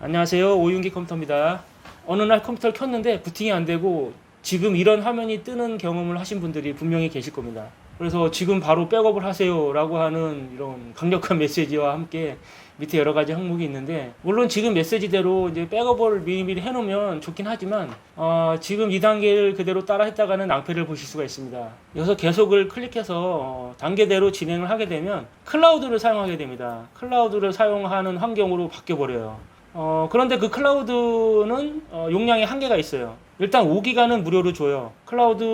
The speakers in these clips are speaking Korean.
안녕하세요. 오윤기 컴퓨터입니다. 어느 날 컴퓨터를 켰는데 부팅이 안 되고 지금 이런 화면이 뜨는 경험을 하신 분들이 분명히 계실 겁니다. 그래서 지금 바로 백업을 하세요라고 하는 이런 강력한 메시지와 함께 밑에 여러 가지 항목이 있는데 물론 지금 메시지대로 이제 백업을 미리미리 해놓으면 좋긴 하지만 어, 지금 이 단계를 그대로 따라 했다가는 낭패를 보실 수가 있습니다. 여기서 계속을 클릭해서 어, 단계대로 진행을 하게 되면 클라우드를 사용하게 됩니다. 클라우드를 사용하는 환경으로 바뀌어 버려요. 어, 그런데 그 클라우드는 어, 용량이 한계가 있어요. 일단 5기가는 무료로 줘요. 클라우드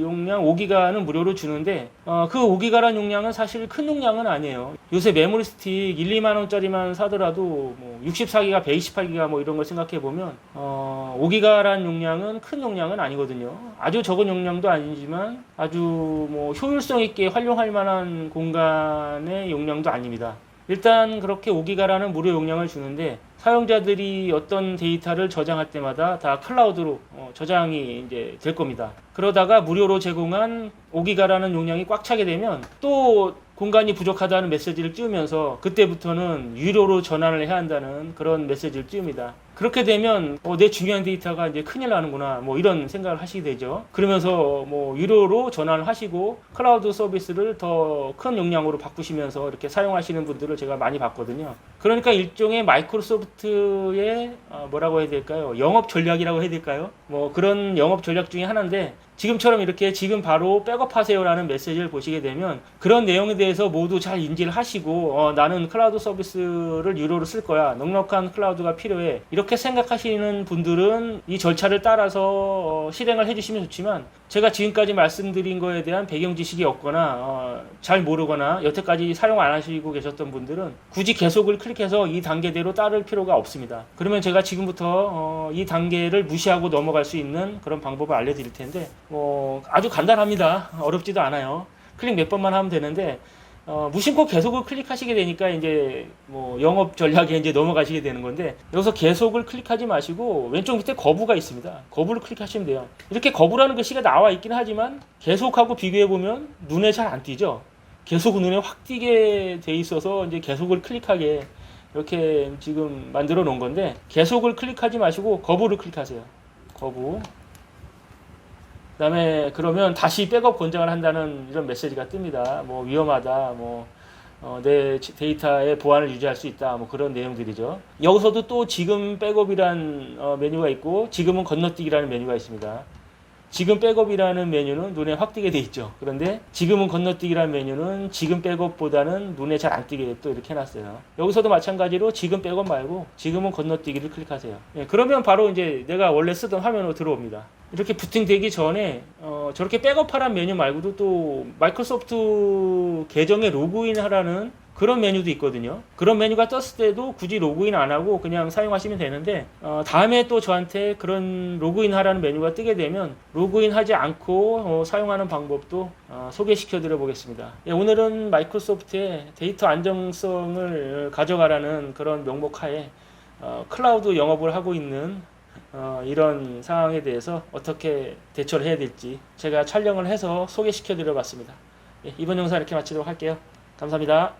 용량 5기가는 무료로 주는데 어, 그 5기가란 용량은 사실 큰 용량은 아니에요. 요새 메모리 스틱 1, 2만 원짜리만 사더라도 뭐 64기가, 128기가 뭐 이런 걸 생각해 보면 어, 5기가란 용량은 큰 용량은 아니거든요. 아주 적은 용량도 아니지만 아주 뭐 효율성 있게 활용할 만한 공간의 용량도 아닙니다. 일단 그렇게 5기가라는 무료 용량을 주는데 사용자들이 어떤 데이터를 저장할 때마다 다 클라우드로 어, 저장이 이제 될 겁니다. 그러다가 무료로 제공한 5기가라는 용량이 꽉 차게 되면 또 공간이 부족하다는 메시지를 띄우면서 그때부터는 유료로 전환을 해야 한다는 그런 메시지를 띄웁니다. 그렇게 되면 어, 내 중요한 데이터가 이제 큰일 나는구나 뭐 이런 생각을 하시게 되죠. 그러면서 뭐 유료로 전환을 하시고 클라우드 서비스를 더 큰 용량으로 바꾸시면서 이렇게 사용하시는 분들을 제가 많이 봤거든요. 그러니까 일종의 마이크로소프트의 어, 뭐라고 해야 될까요? 영업 전략이라고 해야 될까요? 뭐 그런 영업 전략 중에 하나인데 지금처럼 이렇게 지금 바로 백업하세요라는 메시지를 보시게 되면 그런 내용에 대해서 모두 잘 인지를 하시고 어, 나는 클라우드 서비스를 유료로 쓸 거야 넉넉한 클라우드가 필요해 이렇게 생각하시는 분들은 이 절차를 따라서 어, 실행을 해주시면 좋지만 제가 지금까지 말씀드린 거에 대한 배경 지식이 없거나 어, 잘 모르거나 여태까지 사용 안 하시고 계셨던 분들은 굳이 계속을 클릭해서 이 단계대로 따를 필요가 없습니다. 그러면 제가 지금부터 어, 이 단계를 무시하고 넘어갈 수 있는 그런 방법을 알려드릴 텐데 뭐 아주 간단합니다. 어렵지도 않아요. 클릭 몇 번만 하면 되는데 어, 무심코 계속을 클릭하시게 되니까 이제 뭐 영업 전략에 이제 넘어가시게 되는 건데 여기서 계속을 클릭하지 마시고 왼쪽 밑에 거부가 있습니다. 거부를 클릭하시면 돼요. 이렇게 거부라는 글씨가 나와 있긴 하지만 계속하고 비교해 보면 눈에 잘 안 띄죠. 계속 눈에 확 띄게 돼 있어서 이제 계속을 클릭하게 이렇게 지금 만들어 놓은 건데 계속을 클릭하지 마시고 거부를 클릭하세요. 거부. 그다음에 그러면 다시 백업 권장을 한다는 이런 메시지가 뜹니다. 뭐 위험하다, 뭐 어, 내 데이터의 보안을 유지할 수 있다, 뭐 그런 내용들이죠. 여기서도 또 지금 백업이란 어, 메뉴가 있고 지금은 건너뛰기라는 메뉴가 있습니다. 지금 백업이라는 메뉴는 눈에 확 띄게 돼 있죠. 그런데 지금은 건너뛰기라는 메뉴는 지금 백업보다는 눈에 잘 안 띄게 또 이렇게 해놨어요. 여기서도 마찬가지로 지금 백업 말고 지금은 건너뛰기를 클릭하세요. 예, 그러면 바로 이제 내가 원래 쓰던 화면으로 들어옵니다. 이렇게 부팅되기 전에 어, 저렇게 백업하라는 메뉴 말고도 또 마이크로소프트 계정에 로그인하라는 그런 메뉴도 있거든요. 그런 메뉴가 떴을 때도 굳이 로그인 안 하고 그냥 사용하시면 되는데 어, 다음에 또 저한테 그런 로그인 하라는 메뉴가 뜨게 되면 로그인 하지 않고 어, 사용하는 방법도 어, 소개시켜 드려 보겠습니다. 예, 오늘은 마이크로소프트의 데이터 안정성을 가져가라는 그런 명목 하에 어, 클라우드 영업을 하고 있는 어, 이런 상황에 대해서 어떻게 대처를 해야 될지 제가 촬영을 해서 소개시켜 드려 봤습니다. 예, 이번 영상 이렇게 마치도록 할게요. 감사합니다.